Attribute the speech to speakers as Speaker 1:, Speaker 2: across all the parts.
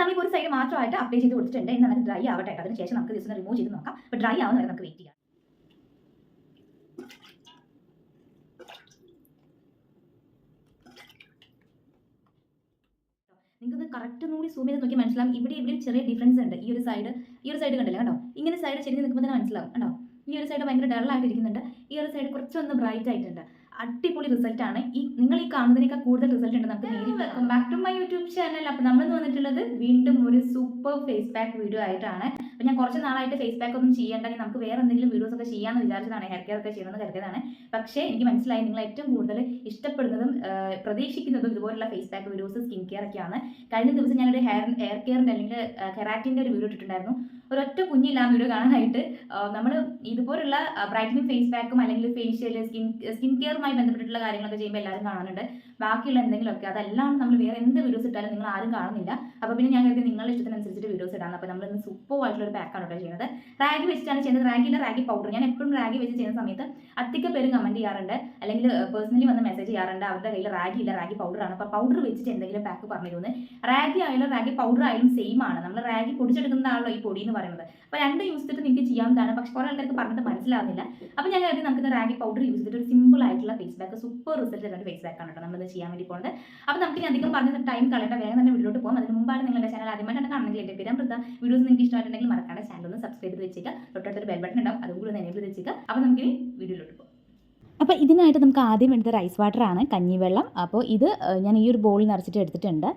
Speaker 1: അപ്പോൾ നമ്മൾ ഒരു സൈഡ് മാത്രമായിട്ട് അപ്ലൈ ചെയ്ത് കൊടുത്തിട്ടുണ്ട്. നമുക്ക് ഡ്രൈ ആവട്ടെ. അതിന് ശേഷം നമുക്ക് ജസ്റ്റ് റിമൂവ് ചെയ്ത് നോക്കാം. അപ്പോൾ ഡ്രൈ ആവുന്ന വരെ നമുക്ക് വെയിറ്റ് ചെയ്യാം. നിങ്ങൾക്ക് കറക്റ്റ് കൂടി സൂം ചെയ്ത് നോക്കി മനസ്സിലാവും. ഇവിടെ ഇവിടെ ചെറിയ ഡിഫറൻസ് ഉണ്ട്. ഈ ഒരു സൈഡ് ഈ ഒരു സൈഡ് കണ്ടില്ല? കേട്ടോ ഇങ്ങനെ സൈഡ് ശരി നിൽക്കുമ്പോൾ തന്നെ മനസ്സിലാവും. കേട്ടോ ഈ ഒരു സൈഡ് ഭയങ്കര ആയിട്ട് ഇരിക്കുന്നുണ്ട് ഈ ഒരു സൈഡ് കുറച്ചൊന്ന് ബ്രൈറ്റ് ആയിട്ടുണ്ട്. അടിപൊളി റിസൾട്ട് ആണ്. ഈ നിങ്ങൾ ഈ കാണുന്നതിനേക്കാൾ കൂടുതൽ റിസൾട്ട് ഉണ്ട് നമുക്ക് welcome back to my YouTube channel അപ്പോൾ നമ്മൾ വന്നിട്ടുള്ളത് വീണ്ടും ഒരു സൂപ്പർ ഫേസ് പാക്ക് വീഡിയോ ആയിട്ടാണ്. അപ്പോൾ ഞാൻ കുറച്ച് നാളായിട്ട് ഫേസ് പാക്ക് ഒന്നും ചെയ്യേണ്ടെങ്കിൽ നമുക്ക് വേറെ എന്തെങ്കിലും വീഡിയോസ് ഒക്കെ ചെയ്യാമെന്ന് വിചാരിച്ചതാണ്. ഹെയർ കെയർ ഒക്കെ ചെയ്യണമെന്ന് കരുതിയതാണ്. പക്ഷേ എനിക്ക് മനസ്സിലായി നിങ്ങൾ ഏറ്റവും കൂടുതൽ ഇഷ്ടപ്പെടുന്നതും പ്രതീക്ഷിക്കുന്നതും ഇതുപോലുള്ള face pack videos skin care ഒക്കെയാണ്. കഴിഞ്ഞ ദിവസം ഞാനൊരു ഹെയർ ഹെയർ കെയറിന്റെ അല്ലെങ്കിൽ കെറാറ്റിന്റെ ഒരു വീഡിയോ ഇട്ടിട്ടുണ്ടായിരുന്നു. ഒരൊറ്റ കുഞ്ഞില്ല ആ വീഡിയോ കാണാനായിട്ട്. നമ്മൾ ഇതുപോലുള്ള ബ്രൈറ്റനിങ് ഫേസ് പാക്കും അല്ലെങ്കിൽ ഫേഷ്യൽ സ്കിൻ സ്കിൻ കെയറുമായി ബന്ധപ്പെട്ടിട്ടുള്ള കാര്യങ്ങളൊക്കെ ചെയ്യുമ്പോൾ എല്ലാവരും കാണുന്നുണ്ട് ബാക്കിയുള്ള എന്തെങ്കിലുമൊക്കെ അതെല്ലാം നമ്മൾ വേറെ എന്ത് വീഡിയോസ് ഇട്ടാലും നിങ്ങൾ ആരും കാണുന്നില്ല. അപ്പോൾ പിന്നെ ഞാൻ കരുതി നിങ്ങളുടെ ഇഷ്ടത്തിനനുസരിച്ചിട്ട് വീഡിയോസ് ഇടാം അപ്പോൾ നമ്മൾ ഇന്ന് സൂപ്പർ ആയിട്ടുള്ള ഒരു പാക്കാണ് കേട്ടോ ചെയ്യുന്നത്. റാഗി വെച്ചിട്ടാണ് ചെയ്യുന്നത്. റാഗിയിലെ റാഗി പൗഡർ ഞാൻ എപ്പോഴും റാഗി വെച്ച് ചെയ്യുന്ന സമയത്ത് അധിക പേര് കമന്റ് ചെയ്യാറുണ്ട്. അല്ലെങ്കിൽ പേഴ്സണലി വന്ന് മെസ്സേജ് ചെയ്യാറുണ്ട്. അവരുടെ കയ്യിൽ റാഗി ഇല്ല റാഗി പൗഡർ ആണ്. അപ്പോൾ പൗഡർ വെച്ചിട്ട് എന്തെങ്കിലും പാക്ക് പറഞ്ഞു തരുന്നത് റാഗി ആയാലും റാഗി പൗഡർ ആയാലും സെയിം ആണ്. നമ്മൾ റാഗി പൊടിച്ചെടുക്കുന്നതാണല്ലോ ഈ പൊടി എന്ന് പറയുന്നത്. അപ്പോൾ രണ്ട് യൂസ് ചെയ്തിട്ട് നിങ്ങൾക്ക് ചെയ്യാവുന്നതാണ്. പക്ഷേ കുറേ ആൾക്കാർക്ക് പറഞ്ഞിട്ട് മനസ്സിലാവുന്നില്ല. അപ്പോൾ ഞാൻ കരുതി നമുക്ക് റാഗി പൗഡർ യൂസ് ചെയ്തിട്ട് ഒരു സിമ്പിൾ ആയിട്ടുള്ള ഫേസ് പാക്ക് സൂപ്പർ റിസൾട്ട് തരുന്ന ഫേസ് പാക്ക് ആണ് നമ്മൾ നമ്മളിത് ചെയ്യാൻ വേണ്ടി പോകുന്നത് അപ്പോൾ നമുക്ക് അധികം പറഞ്ഞ ടൈം കളയേണ്ട വേഗം തന്നെ വീട്ടിലോട്ട് പോകും അതിന് മുമ്പാണ് നിങ്ങളുടെ ചാനൽ ആദ്യമായിട്ടാണ് കാണണമെങ്കിൽ എന്റെ പേര് അമൃത. വീഡിയോസ് നിങ്ങൾക്ക് ഇഷ്ടമായിട്ടുണ്ടെങ്കിൽ മറക്കാണ്ട് ചാനൽ ഒന്ന് സബ്സ്ക്രൈബ് ചെയ്ത് വെച്ചേക്കുക തൊട്ടടുത്തൊരു ബെൽ ബട്ടൺ ഉണ്ടാവും അതും കൂടി ഒന്ന് എനേബിൾ വെച്ചേക്കുക അപ്പോൾ നമുക്ക് വീഡിയോയിലോട്ട് പോകും അപ്പോൾ ഇതിനായിട്ട് നമുക്ക് ആദ്യം എടുത്ത റൈസ് വാട്ടറാണ് കഞ്ഞിവെള്ളം. അപ്പോൾ ഇത് ഞാൻ ഈ ഒരു ബോളിൽ നിറച്ചിട്ട് എടുത്തിട്ടുണ്ട്.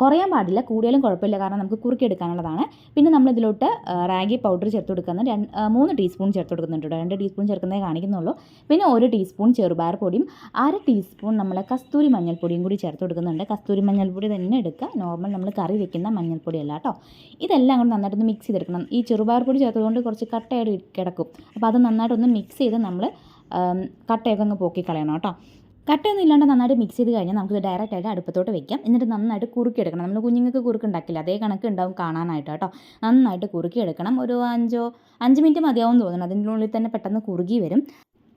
Speaker 1: കുറയാൻ പാടില്ല കൂടിയാലും കുഴപ്പമില്ല കാരണം നമുക്ക് കുറുക്കിയെടുക്കാനുള്ളതാണ്. പിന്നെ നമ്മൾ ഇതിലോട്ട് റാഗി പൗഡർ ചേർത്ത് കൊടുക്കുന്ന രണ്ട് മൂന്ന് ടീസ്പൂൺ ചേർത്ത് കൊടുക്കുന്നുണ്ട്. രണ്ട് ടീസ്പൂൺ ചേർക്കുന്നതേ കാണിക്കുന്നുള്ളൂ. പിന്നെ ഒരു ടീസ്പൂൺ ചെറുപയർ പൊടിയും അര ടീസ്പൂൺ നമ്മൾ കസ്തൂരി മഞ്ഞൾപ്പൊടിയും കൂടി ചേർത്ത് കൊടുക്കുന്നുണ്ട്. കസ്തൂരി മഞ്ഞൾപ്പൊടി തന്നെ എടുക്കുക. നോർമൽ നമ്മൾ കറി വെക്കുന്ന മഞ്ഞൾപ്പൊടി അല്ല കേട്ടോ. ഇതെല്ലാം കൂടി നന്നായിട്ടൊന്ന് മിക്സ് ചെയ്തെടുക്കണം. ഈ ചെറുപയർ പൊടി ചേർത്തതുകൊണ്ട് കുറച്ച് കട്ടയായിട്ട് കിടക്കും. അപ്പോൾ അത് നന്നായിട്ടൊന്ന് മിക്സ് ചെയ്ത് നമ്മൾ കട്ടയൊക്കെ അങ്ങ് പോക്കി കളയണം കേട്ടോ. കട്ടയൊന്നും ഇല്ലാണ്ട് നന്നായിട്ട് മിക്സ് ചെയ്ത് കഴിഞ്ഞാൽ നമുക്ക് ഡയറക്റ്റ് ആയിട്ട് അടുപ്പത്തോട്ട് വെക്കാം. എന്നിട്ട് നന്നായിട്ട് കുറുക്കിയെടുക്കണം. നമ്മൾ കുഞ്ഞുങ്ങൾക്ക് കുറുക്കുണ്ടാക്കില്ല അതേ കണക്ക് ഉണ്ടാവും കാണാനായിട്ട് കേട്ടോ. നന്നായിട്ട് കുറുക്കിയെടുക്കണം. ഒരു അഞ്ചോ അഞ്ച് മിനിറ്റ് മതിയാവും തോന്നുന്നു. അതിന്റെ ഉള്ളിൽ തന്നെ പെട്ടെന്ന് കുറുകി വരും.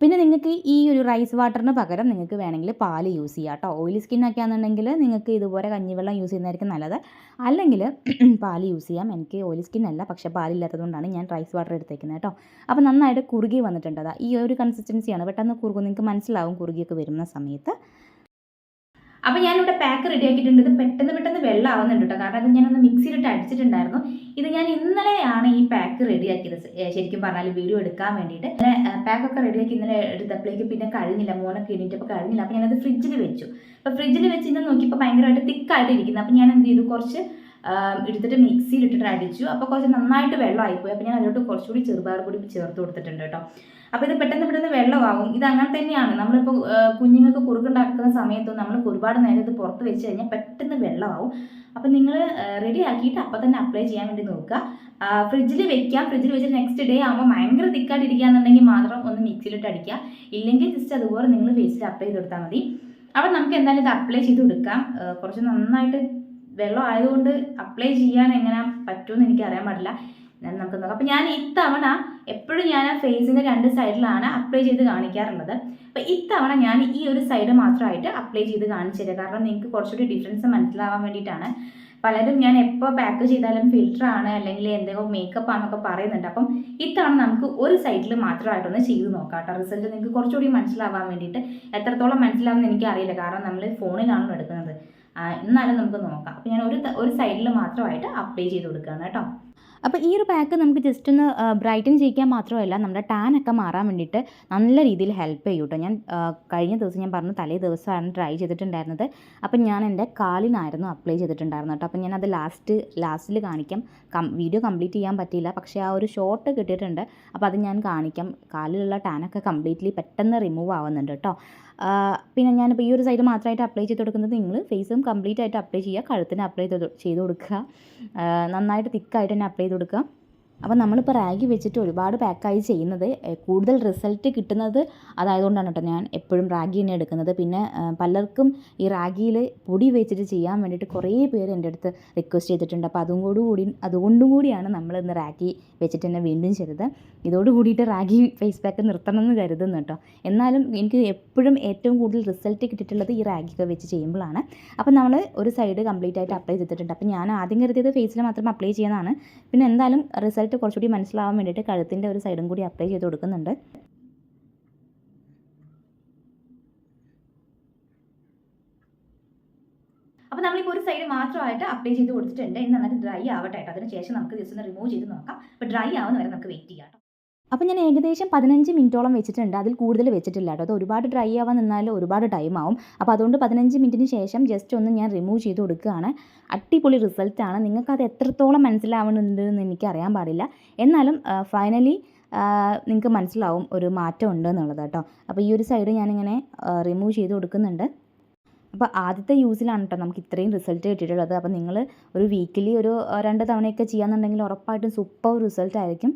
Speaker 1: പിന്നെ നിങ്ങൾക്ക് ഈ ഒരു റൈസ് വാട്ടറിന് പകരം നിങ്ങൾക്ക് വേണമെങ്കിൽ പാൽ യൂസ് ചെയ്യാം കേട്ടോ. ഓയിലി സ്കിന്നൊക്കെ ആണെന്നുണ്ടെങ്കിൽ നിങ്ങൾക്ക് ഇതുപോലെ കഞ്ഞിവെള്ളം യൂസ് ചെയ്യുന്നതായിരിക്കും നല്ലത്. അല്ലെങ്കിൽ പാൽ യൂസ് ചെയ്യാം. എനിക്ക് ഓയിലി സ്കിൻ അല്ല പക്ഷേ പാലില്ലാത്തതുകൊണ്ടാണ് ഞാൻ റൈസ് വാട്ടർ എടുത്തേക്കുന്നത് കേട്ടോ. അപ്പോൾ നന്നായിട്ട് കുറുകി വന്നിട്ടുണ്ട്. ഈ ഒരു കൺസിസ്റ്റൻസിയാണ് പെട്ടെന്ന് കുറുകും. നിങ്ങൾക്ക് മനസ്സിലാവും കുറുകിയൊക്കെ വരുന്ന സമയത്ത്. അപ്പോൾ ഞാനിവിടെ പാക്ക് റെഡി ആക്കിയിട്ടുണ്ട്. ഇത് പെട്ടെന്ന് പെട്ടെന്ന് വെള്ളം ആവുന്നുണ്ട് കേട്ടോ. കാരണം അത് ഞാനൊന്ന് മിക്സിയിലിട്ട് അടിച്ചിട്ടുണ്ടായിരുന്നു. ഇത് ഞാൻ ഇന്നലെയാണ് ഈ പാക്ക് റെഡി ആക്കിയത്. ശരിക്കും പറഞ്ഞാൽ വീഡിയോ എടുക്കാൻ വേണ്ടിയിട്ട്. പാക്കൊക്കെ റെഡി ആക്കി ഇന്നലെ എടുത്തപ്പോഴേക്ക് പിന്നെ കഴിഞ്ഞില്ല. മോനൊക്കെ എണീറ്റപ്പോൾ കഴിഞ്ഞില്ല. അപ്പോൾ ഞാനത് ഫ്രിഡ്ജിൽ വെച്ചു. അപ്പോൾ ഫ്രിഡ്ജിൽ വെച്ച് ഇന്ന് നോക്കിയപ്പോൾ ഭയങ്കരമായിട്ട് തിക്കായിട്ട് ഇരിക്കുന്നത് അപ്പോൾ ഞാൻ എന്ത് ചെയ്തു? കുറച്ച് എടുത്തിട്ട് മിക്സിയിൽ ഇട്ടിട്ട് അടിച്ചു. അപ്പോൾ കുറച്ച് നന്നായിട്ട് വെള്ളമായിപ്പോയി. അപ്പോൾ ഞാൻ അതിലോട്ട് കുറച്ചുകൂടി ചെറുപയർ പൊടി ചേർത്ത് കൊടുത്തിട്ടുണ്ട് കേട്ടോ. അപ്പോൾ ഇത് പെട്ടെന്ന് പെട്ടെന്ന് വെള്ളമാകും. ഇത് അങ്ങനെ തന്നെയാണ്. നമ്മളിപ്പോൾ കുഞ്ഞുങ്ങൾക്ക് കുറുക്കുണ്ടാക്കുന്ന സമയത്തും നമ്മൾ ഒരുപാട് നേരം ഇത് പുറത്ത് വെച്ച് കഴിഞ്ഞാൽ പെട്ടെന്ന് വെള്ളമാവും. അപ്പോൾ നിങ്ങൾ റെഡി ആക്കിയിട്ട് അപ്പോൾ തന്നെ അപ്ലൈ ചെയ്യാൻ വേണ്ടി നോക്കുക. ഫ്രിഡ്ജിൽ വെക്കാം. ഫ്രിഡ്ജിൽ വെച്ചിട്ട് നെക്സ്റ്റ് ഡേ ആകുമ്പോൾ ഭയങ്കര തിക്കായിട്ട് മാത്രം ഒന്ന് മിക്സിയിലിട്ട് അടിക്കുക. ഇല്ലെങ്കിൽ ജസ്റ്റ് അതുപോലെ നിങ്ങൾ ഫേസിൽ അപ്ലൈ ചെയ്ത് കൊടുത്താൽ മതി. അപ്പോൾ നമുക്ക് എന്തായാലും ഇത് അപ്ലൈ ചെയ്ത് കൊടുക്കാം. കുറച്ച് നന്നായിട്ട് വെള്ളം ആയതുകൊണ്ട് അപ്ലൈ ചെയ്യാൻ എങ്ങനെ പറ്റുമെന്ന് എനിക്ക് അറിയാൻ പാടില്ല. എന്നാലും നമുക്ക് നോക്കാം. അപ്പോൾ ഞാൻ ഇത്തവണ എപ്പോഴും ഞാൻ ആ ഫേസിന്റെ രണ്ട് സൈഡിലാണ് അപ്ലൈ ചെയ്ത് കാണിക്കാറുള്ളത്. അപ്പോൾ ഇത്തവണ ഞാൻ ഈ ഒരു സൈഡ് മാത്രമായിട്ട് അപ്ലൈ ചെയ്ത് കാണിച്ചു തരാം കാരണം നിങ്ങൾക്ക് കുറച്ചുകൂടി ഡിഫറൻസ് മനസ്സിലാവാൻ വേണ്ടിയിട്ടാണ്. പലരും ഞാൻ എപ്പോൾ പാക്ക് ചെയ്താലും ഫിൽറ്റർ ആണ് അല്ലെങ്കിൽ എന്തെങ്കിലും മേക്കപ്പ് ആണെന്നൊക്കെ പറയുന്നുണ്ട്. അപ്പം ഇത്തവണ നമുക്ക് ഒരു സൈഡിൽ മാത്രമായിട്ടൊന്ന് ചെയ്ത് നോക്കാം കേട്ടോ. റിസൾട്ട് നിങ്ങൾക്ക് കുറച്ചുകൂടി മനസ്സിലാവാൻ വേണ്ടിയിട്ട്. എത്രത്തോളം മനസ്സിലാവുമെന്ന് എനിക്കറിയില്ല. കാരണം നമ്മൾ ഫോണിലാണല്ലോ എടുക്കുന്നത്. എന്നാലും നമുക്ക് നോക്കാം. അപ്പോൾ ഞാൻ ഒരു ഒരു സൈഡിൽ മാത്രമായിട്ട് അപ്ലൈ ചെയ്ത് കൊടുക്കുകയാണ് കേട്ടോ. അപ്പോൾ ഈ ഒരു പാക്ക് നമുക്ക് ജസ്റ്റ് ഒന്ന് ബ്രൈറ്റൻ ചെയ്യിക്കാൻ മാത്രമല്ല നമ്മുടെ ടാൻ ഒക്കെ മാറാൻ വേണ്ടിയിട്ട് നല്ല രീതിയിൽ ഹെൽപ്പ് ചെയ്യും കേട്ടോ. ഞാൻ കഴിഞ്ഞ ദിവസം ഞാൻ പറഞ്ഞു തലേ ദിവസമാണ് ട്രൈ ചെയ്തിട്ടുണ്ടായിരുന്നത്. അപ്പം ഞാൻ എന്റെ കാലിനായിരുന്നു അപ്ലൈ ചെയ്തിട്ടുണ്ടായിരുന്നു കേട്ടോ. അപ്പം ഞാനത് ലാസ്റ്റ് ലാസ്റ്റിൽ കാണിക്കാം. വീഡിയോ കംപ്ലീറ്റ് ചെയ്യാൻ പറ്റിയില്ല. പക്ഷേ ആ ഒരു ഷോർട്ട് കിട്ടിയിട്ടുണ്ട്. അപ്പോൾ അത് ഞാൻ കാണിക്കാം. കാലിലുള്ള ടാനൊക്കെ കംപ്ലീറ്റ്ലി പെട്ടെന്ന് റിമൂവ് ആവുന്നുണ്ട് കേട്ടോ. പിന്നെ ഞാനിപ്പോൾ ഈ ഒരു സൈഡ് മാത്രമായിട്ട് അപ്ലൈ ചെയ്ത് കൊടുക്കുന്നത് നിങ്ങൾ ഫേസും കംപ്ലീറ്റ് ആയിട്ട് അപ്ലൈ ചെയ്യുക കഴുത്തിന് അപ്ലൈ ചെയ്ത് കൊടുക്കുക. നന്നായിട്ട് തിക്കായിട്ട് തന്നെ അപ്ലൈ ചെയ്ത് കൊടുക്കുക.
Speaker 2: അപ്പോൾ നമ്മളിപ്പോൾ റാഗി വെച്ചിട്ട് ഒരുപാട് പാക്കായി ചെയ്യുന്നത് കൂടുതൽ റിസൾട്ട് കിട്ടുന്നത് അതായതുകൊണ്ടാണ് കേട്ടോ ഞാൻ എപ്പോഴും റാഗി തന്നെ എടുക്കുന്നത്. പിന്നെ പലർക്കും ഈ റാഗിയിൽ പൊടി വെച്ചിട്ട് ചെയ്യാൻ വേണ്ടിയിട്ട് കുറേ പേര് എന്റെ അടുത്ത് റിക്വസ്റ്റ് ചെയ്തിട്ടുണ്ട്. അപ്പോൾ അതും കൂടി കൂടി അതുകൊണ്ടും കൂടിയാണ് നമ്മൾ ഇന്ന് റാഗി വെച്ചിട്ട് തന്നെ വീണ്ടും ചെയ്തത്. ഇതോട് കൂടിയിട്ട് റാഗി ഫേസ് പാക്ക് നിർത്തണം എന്ന് കരുതുന്നു കേട്ടോ. എന്നാലും എനിക്ക് എപ്പോഴും ഏറ്റവും കൂടുതൽ റിസൾട്ട് കിട്ടിയിട്ടുള്ളത് ഈ റാഗിയൊക്കെ വെച്ച് ചെയ്യുമ്പോഴാണ്. അപ്പോൾ നമ്മൾ ഒരു സൈഡ് കംപ്ലീറ്റ് ആയിട്ട് അപ്ലൈ ചെയ്തിട്ടുണ്ട്. അപ്പോൾ ഞാൻ ആദ്യം കരുതിയത് ഫേസിൽ മാത്രം അപ്ലൈ ചെയ്യുന്നതാണ്. പിന്നെ എന്തായാലും റിസൾട്ട് കുറച്ചുകൂടി മനസ്സിലാവാൻ വേണ്ടിയിട്ട് കഴുത്തിന്റെ ഒരു സൈഡും കൂടി അപ്ലൈ ചെയ്ത് കൊടുക്കുന്നുണ്ട്.
Speaker 1: അപ്പോൾ നമ്മളിപ്പോൾ ഒരു സൈഡ് മാത്രമായിട്ട് അപ്ലൈ ചെയ്ത് കൊടുത്തിട്ടുണ്ട്. ഇനി നന്നായിട്ട് ഡ്രൈ ആവട്ടെ കേട്ടോ. അതിന് ശേഷം നമുക്ക് ജസ്റ്റ് ഒന്ന് റിമൂവ് ചെയ്ത് നോക്കാം. അപ്പോൾ ഡ്രൈ ആവുന്ന വരെ നമുക്ക് വെയിറ്റ് ചെയ്യാം
Speaker 2: അപ്പോൾ ഞാൻ ഏകദേശം പതിനഞ്ച് മിനിറ്റോളം വെച്ചിട്ടുണ്ട്. അതിൽ കൂടുതൽ വെച്ചിട്ടില്ല കേട്ടോ. അത് ഒരുപാട് ഡ്രൈ ആവാൻ നിന്നാൽ ഒരുപാട് ടൈം ആവും. അപ്പോൾ അതുകൊണ്ട് പതിനഞ്ച് മിനിറ്റിന് ശേഷം ജസ്റ്റ് ഒന്ന് ഞാൻ റിമൂവ് ചെയ്ത് കൊടുക്കുകയാണ്. അടിപൊളി റിസൾട്ടാണ് നിങ്ങൾക്ക് അത് എത്രത്തോളം മനസ്സിലാവുന്നുണ്ട് എന്ന് എനിക്ക് അറിയാൻ പാടില്ല എന്നാലും ഫൈനലി നിങ്ങൾക്ക് മനസ്സിലാവും ഒരു മാറ്റം ഉണ്ട് എന്നുള്ളത് കേട്ടോ. അപ്പോൾ ഈ ഒരു സൈഡ് ഞാനിങ്ങനെ റിമൂവ് ചെയ്ത് കൊടുക്കുന്നുണ്ട്. അപ്പോൾ ആദ്യത്തെ യൂസിലാണ് കേട്ടോ നമുക്ക് ഇത്രയും റിസൾട്ട് കിട്ടിയിട്ടുള്ളത്. അപ്പോൾ നിങ്ങൾ ഒരു വീക്കിലി ഒരു രണ്ട് തവണയൊക്കെ ചെയ്യാന്നുണ്ടെങ്കിൽ ഉറപ്പായിട്ടും സൂപ്പർ റിസൾട്ട് ആയിരിക്കും.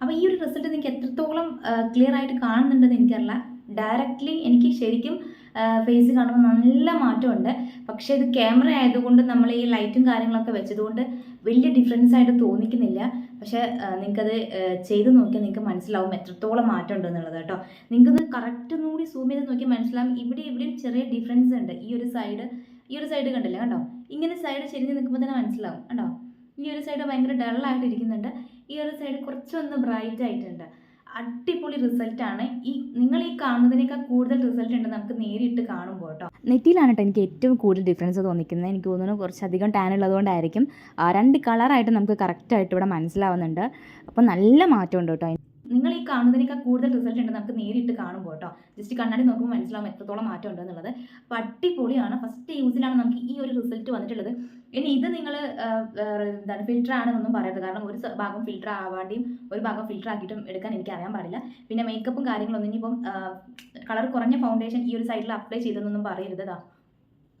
Speaker 1: അപ്പോൾ ഈ ഒരു റിസൾട്ട് നിങ്ങൾക്ക് എത്രത്തോളം ക്ലിയർ ആയിട്ട് കാണുന്നുണ്ടെന്ന് എനിക്കറിയില്ല. ഡയറക്റ്റ്ലി എനിക്ക് ശരിക്കും ഫേസ് കാണുമ്പോൾ നല്ല മാറ്റമുണ്ട്. പക്ഷേ ഇത് ക്യാമറ ആയതുകൊണ്ട് നമ്മൾ ഈ ലൈറ്റും കാര്യങ്ങളൊക്കെ വെച്ചതുകൊണ്ട് വലിയ ഡിഫറൻസ് ആയിട്ട് തോന്നിക്കുന്നില്ല. പക്ഷേ നിങ്ങൾക്കത് ചെയ്ത് നോക്കിയാൽ നിങ്ങൾക്ക് മനസ്സിലാവും എത്രത്തോളം മാറ്റം ഉണ്ട് എന്നുള്ളത് കേട്ടോ. നിങ്ങൾക്കത് കറക്റ്റ് കൂടി സൂം ചെയ്ത് നോക്കിയാൽ മനസ്സിലാവും. ഇവിടെ ഇവിടെയും ചെറിയ ഡിഫറൻസ് ഉണ്ട്. ഈ ഒരു സൈഡ് ഈ ഒരു സൈഡ് കണ്ടില്ല കണ്ടോ? ഇങ്ങനെ സൈഡ് ചെരിഞ്ഞ് നിൽക്കുമ്പോൾ തന്നെ മനസ്സിലാവും കണ്ടോ? ഈ ഒരു സൈഡ് ഭയങ്കര ഡള്ളായിട്ട് ഇരിക്കുന്നുണ്ട് ഈ ഒരു സൈഡ് കുറച്ചൊന്ന് ബ്രൈറ്റ് ആയിട്ടുണ്ട്. അടിപൊളി റിസൾട്ടാണ് ഈ നിങ്ങൾ ഈ കാണുന്നതിനേക്കാൾ കൂടുതൽ റിസൾട്ട് ഉണ്ട് നമുക്ക് നേരിട്ട് കാണുമ്പോൾ കേട്ടോ.
Speaker 2: നെറ്റിയിലാണ് കേട്ടോ എനിക്ക് ഏറ്റവും കൂടുതൽ ഡിഫറൻസ് തോന്നിക്കുന്നത്. എനിക്ക് തോന്നുന്നു കുറച്ചധികം ടാൻ ഉള്ളതുകൊണ്ടായിരിക്കും. രണ്ട് കളറായിട്ട് നമുക്ക് കറക്റ്റായിട്ട് ഇവിടെ മനസ്സിലാവുന്നുണ്ട്. അപ്പോൾ നല്ല മാറ്റമുണ്ട് കേട്ടോ
Speaker 1: നിങ്ങൾ ഈ കാണുന്നതിനേക്കാൾ കൂടുതൽ റിസൾട്ട് ഉണ്ട് നമുക്ക് നേരിട്ട് കാണുമ്പോൾ കേട്ടോ ജസ്റ്റ് കണ്ണാടി നോക്കുമ്പോൾ മനസ്സിലാവും എത്രത്തോളം മാറ്റം ഉണ്ട് എന്നുള്ളത്. അപ്പോൾ അടിപൊളിയാണ്. ഫസ്റ്റ് യൂസിലാണ് നമുക്ക് ഈ ഒരു റിസൾട്ട് വന്നിട്ടുള്ളത്. ഇനി ഇത് നിങ്ങൾ എന്താണ് ഫിൽറ്റർ ആണെന്നൊന്നും പറയരുത്. കാരണം ഒരു ഭാഗം ഫിൽറ്റർ ആവാണ്ടിയും ഒരു ഭാഗം ഫിൽറ്റർ ആക്കിയിട്ടും എടുക്കാൻ എനിക്ക് അറിയാൻ പാടില്ല. പിന്നെ മേക്കപ്പും കാര്യങ്ങളൊന്നും ഇനിയിപ്പം കളർ കുറഞ്ഞ ഫൗണ്ടേഷൻ ഈ ഒരു സൈഡിൽ അപ്ലൈ ചെയ്തെന്നൊന്നും പറയരുത്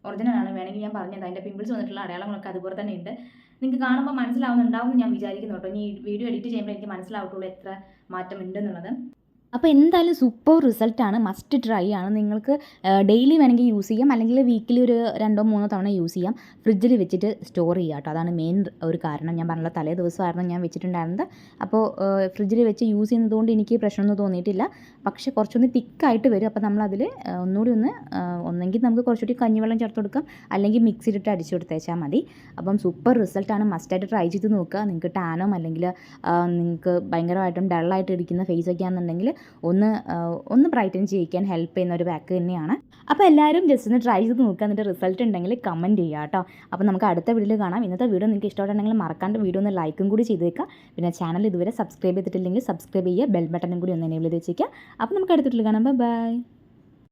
Speaker 1: ഒറിജിനൽ ആണ്. വേണമെങ്കിൽ ഞാൻ പറഞ്ഞത്. അതിന്റെ പിമ്പിൾസ് വന്നിട്ടുള്ള അടയാളങ്ങളൊക്കെ അതുപോലെ തന്നെ ഉണ്ട്. നിങ്ങൾക്ക് കാണുമ്പോൾ മനസ്സിലാവുന്നുണ്ടാവും എന്ന് ഞാൻ വിചാരിക്കുന്നു കേട്ടോ ഇനി വീഡിയോ എഡിറ്റ് ചെയ്യുമ്പോൾ എനിക്ക് മനസ്സിലാവുള്ളൂ എത്ര മാറ്റം ഉണ്ടെന്നുള്ളത്.
Speaker 2: അപ്പോൾ എന്തായാലും സൂപ്പർ റിസൾട്ടാണ് മസ്റ്റ് ട്രൈ ആണ്. നിങ്ങൾക്ക് ഡെയിലി വേണമെങ്കിൽ യൂസ് ചെയ്യാം. അല്ലെങ്കിൽ വീക്കിലി ഒരു രണ്ടോ മൂന്നോ തവണ യൂസ് ചെയ്യാം. ഫ്രിഡ്ജിൽ വെച്ചിട്ട് സ്റ്റോർ ചെയ്യുക കേട്ടോ. അതാണ് മെയിൻ ഒരു കാരണം. ഞാൻ പറഞ്ഞത് തലേ ദിവസമായിരുന്നു ഞാൻ വെച്ചിട്ടുണ്ടായിരുന്നത്. അപ്പോൾ ഫ്രിഡ്ജിൽ വെച്ച് യൂസ് ചെയ്യുന്നതുകൊണ്ട് എനിക്ക് പ്രശ്നമൊന്നും തോന്നിയിട്ടില്ല. പക്ഷേ കുറച്ചൊന്ന് തിക്കായിട്ട് വരും. അപ്പോൾ നമ്മളതിൽ ഒന്നുകൂടി ഒന്ന് ഒന്നെങ്കിൽ നമുക്ക് കുറച്ചുകൂടി കഞ്ഞിവെള്ളം ചേർത്ത് കൊടുക്കാം. അല്ലെങ്കിൽ മിക്സിയിലിട്ട് അടിച്ചു കൊടുത്തേച്ചാൽ മതി. അപ്പം സൂപ്പർ റിസൾട്ടാണ് മസ്റ്റായിട്ട് ട്രൈ ചെയ്ത് നോക്കുക. നിങ്ങൾക്ക് ടാനോ അല്ലെങ്കിൽ നിങ്ങൾക്ക് ഭയങ്കരമായിട്ടും ഡള്ളായിട്ട് ഇരിക്കുന്ന ഫേസ് ഒക്കെ ആണെന്നുണ്ടെങ്കിൽ ഒന്ന് ഒന്ന് ബ്രൈറ്റൻ ചെയ്യിക്കാൻ ഹെൽപ്പ് ചെയ്യുന്ന ഒരു പാക്ക് തന്നെയാണ്. അപ്പോൾ എല്ലാവരും ജസ്റ്റ് ഒന്ന് ട്രൈ ചെയ്ത് നോക്കുക എന്നിട്ട് റിസൾട്ട് ഉണ്ടെങ്കിൽ കമന്റ് ചെയ്യുക കേട്ടോ. അപ്പോൾ നമുക്ക് അടുത്ത വീഡിയോ കാണാം. ഇന്നത്തെ വീഡിയോ നിങ്ങൾക്ക് ഇഷ്ടമായിട്ടുണ്ടെങ്കിൽ മറക്കാണ്ട് വീഡിയോ ഒന്ന് ലൈക്കും കൂടി ചെയ്തേക്കുക പിന്നെ ചാനൽ ഇതുവരെ സബ്സ്ക്രൈബ് ചെയ്തിട്ടില്ലെങ്കിൽ സബ്സ്ക്രൈബ് ചെയ്യുക ബെൽ ബട്ടണും കൂടി ഒന്ന് എനേബിൾ ചെയ്ത് വെച്ചേക്കുക. അപ്പോൾ നമുക്ക് അടുത്ത വീഡിയോയിൽ കാണാം. ബൈ